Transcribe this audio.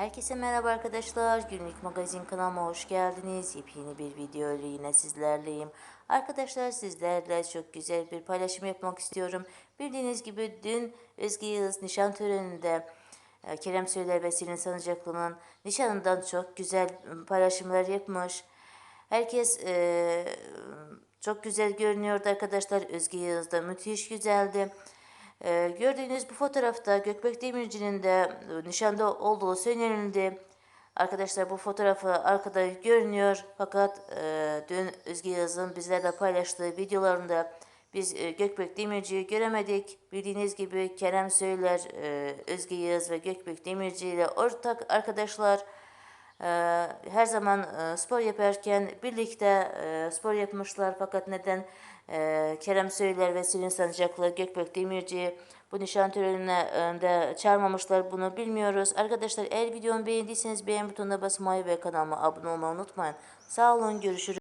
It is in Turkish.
Herkese merhaba arkadaşlar. Günlük magazin kanalıma hoş geldiniz. Yepyeni bir video ile yine sizlerleyim. Arkadaşlar sizlerle çok güzel bir paylaşım yapmak istiyorum. Bildiğiniz gibi dün Özge Yıldız nişan töreninde e, Kerem Söyler ve Selin Sanacaklı'nın nişanından çok güzel e, paylaşımlar yapmış. Herkes e, çok güzel görünüyordu arkadaşlar. Özge Yıldız da müthiş güzeldi. Ee, gördüğünüz bu fotoğrafta Gökbek Demirci'nin de e, nişanda olduğu söylenildi. Arkadaşlar bu fotoğrafı arkada görünüyor. Fakat e, dün Özge Yağız'ın bizlerle paylaştığı videolarında biz e, Gökbek Demirci'yi göremedik. Bildiğiniz gibi Kerem Söyler, e, Özge Yağız ve Gökbek Demirci ile ortak arkadaşlar. Ee, her zaman e, spor yaparken birlikte e, spor yapmışlar fakat neden e, Kerem Söyler ve Selin Sancaklı Gökbek Demirci bu nişan törenine de çağırmamışlar bunu bilmiyoruz. Arkadaşlar eğer videomu beğendiyseniz beğen butonuna basmayı ve kanalıma abone olmayı unutmayın. Sağ olun görüşürüz.